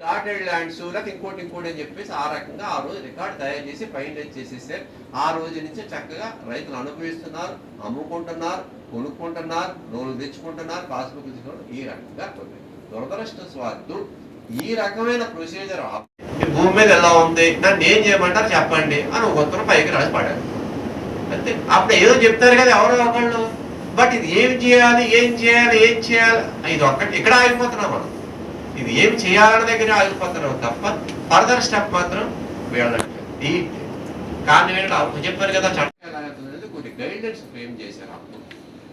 Dotted lands లేకపోతే ఇంకోటి ఇంకోటి అని చెప్పేసి ఆ రకంగా ఆ రోజు రికార్డు తయారు చేసి ఫైనలైజ్ చేసేస్తే ఆ రోజు నుంచి చక్కగా రైతులు అనుభవిస్తున్నారు అమ్ముకుంటున్నారు కొనుక్కుంటున్నారు లోన్లు తెచ్చుకుంటున్నారు పాస్బుక్ తెచ్చుకుంటున్నారు ఈ రకంగా దురదృష్ట స్వార్థు ఈ రకమైన ప్రొసీజర్ భూమి మీద ఎలా ఉంది నన్ను ఏం చేయమంటారు చెప్పండి అని ఒక ఉత్తరం పైకి రాసి పడారు అంతే. అప్పుడు ఏదో చెప్తారు కదా ఎవరో ఒకళ్ళు. బట్ ఇది ఏం చేయాలి ఏం చేయాలి ఏం చేయాలి ఇది ఒక్కటి ఇక్కడ ఆగిపోతున్నాం మనం. ఇది ఏం చేయాలన్న దగ్గర ఆగిపోతున్నాం తప్ప ఫర్దర్ స్టెప్ మాత్రం వెళ్ళట్లేదు ఈ కానీ వీళ్ళు అప్పుడు చెప్పారు కదా చట్టం కొన్ని గైడెన్స్ ఫ్రేమ్ చేశారు అప్పుడు.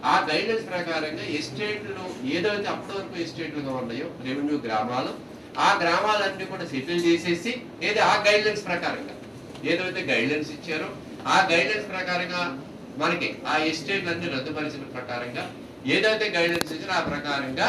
ఆ గైడెన్స్ ప్రకారంగా ఎస్టేట్లు ఏదైతే అప్పటి వరకు ఎస్టేట్లుగా ఉన్నాయో రెవెన్యూ గ్రామాలు ఆ గ్రామాలన్నీ కూడా సెటిల్ చేసేసి ఏది ఆ గైడ్లైన్స్ ప్రకారంగా ఏదైతే గైడ్లైన్స్ ఇచ్చారో ఆ గైడ్లైన్స్ ప్రకారంగా మనకి ఆ ఎస్టేట్లన్నీ రద్దుపరిచిన ప్రకారంగా ఏదైతే గైడ్లైన్స్ ఇచ్చారో ఆ ప్రకారంగా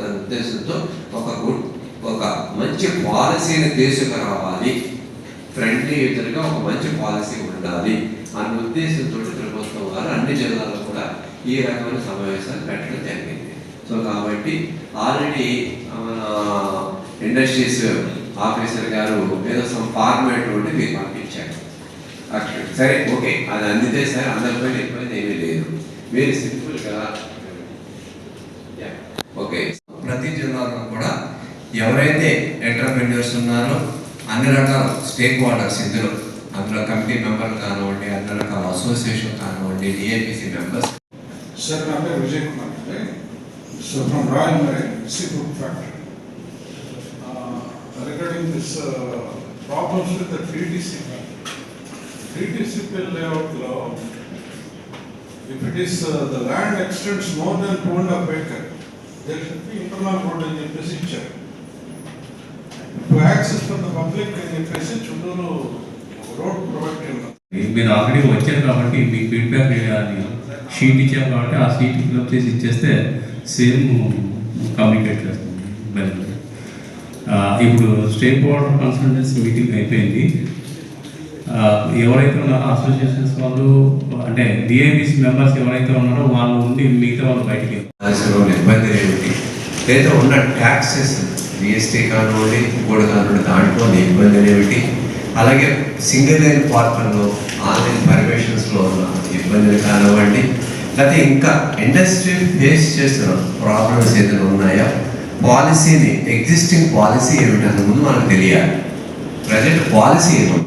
ఉద్దేశంతో ఒక గుడ్ ఒక మంచి పాలసీని తీసుకురావాలి ఫ్రెండ్లీ ఎదురుగా ఒక మంచి పాలసీ ఉండాలి అన్న ఉద్దేశంతో ప్రభుత్వం వారు అన్ని జిల్లాల్లో కూడా ఈ రకమైన సమావేశాలు పెట్టడం జరిగింది. సో కాబట్టి ఆల్రెడీ మన ఇండస్ట్రీస్ ఆఫీసర్ గారు ఏదో సమ్ ఫార్మేట్ ఉంటే మీరు పంపించారు. సరే ఓకే అది అందితే సరే అందరిపై ఇబ్బంది ఏమీ లేదు. మీరు సింపుల్గా ఓకే ప్రతి జిల్లాలో కూడా ఎవరైతే ఎంటర్ప్రెన్యూర్స్ ఉన్నారో అన్ని రకాల స్టేక్ హోల్డర్స్ ఇందులో అందులో కమిటీ మెంబర్లు కానివ్వండి అన్ని రకాల అసోసియేషన్ కానివ్వండి డిఏపిసి మెంబర్స్. సార్ నా పేరు విజయ్ కుమార్ అండి. So from royal mare sea food factory. Regarding this problems with TDC TDCP లేఅవుట్లో if it is the land extends more than two and half acre there should be internal road అని చెప్పేసి ఇచ్చారు. To access for the public అని చెప్పేసి చుట్టూరు road provide చేయడం మీరు already వచ్చారు కాబట్టి మీకు ఫీడ్బ్యాక్ షీట్ ఇచ్చారు కాబట్టి ఆ షీట్ ఫిల్అప్ చేసి ఇచ్చేస్తే సేమ్ కమ్యూనికేట్ చేస్తుంది ఇప్పుడు స్టేట్ బోర్డ్ కన్సల్టెన్సీ మీటింగ్ అయిపోయింది. ఎవరైతే ఉన్నారో అసోసియేషన్స్ వాళ్ళు అంటే డిఐబిసి మెంబర్స్ ఎవరైతే ఉన్నారో వాళ్ళు ఉండి మిగతా వాళ్ళు బయటికి ఇబ్బంది ఏమిటి లేదా ఉన్న ట్యాక్సెస్ జిఎస్టీ కానివ్వండి ఇంకోటి కానివ్వండి దాంట్లో ఉన్న ఇబ్బంది ఏమిటి? అలాగే సింగిల్ లైన్ పార్కుల్లో ఆన్లైన్ పర్మిషన్స్లో ఉన్న ఇబ్బందులు కానివ్వండి లేకపోతే ఇంకా ఇండస్ట్రీ ఫేస్ చేస్తున్న ప్రాబ్లమ్స్ ఏదైనా ఉన్నాయా? పాలసీని ఎగ్జిస్టింగ్ పాలసీ ఏమిటన్న ముందు మనకు తెలియాలి. ప్రజెంట్ పాలసీ ఏమిటి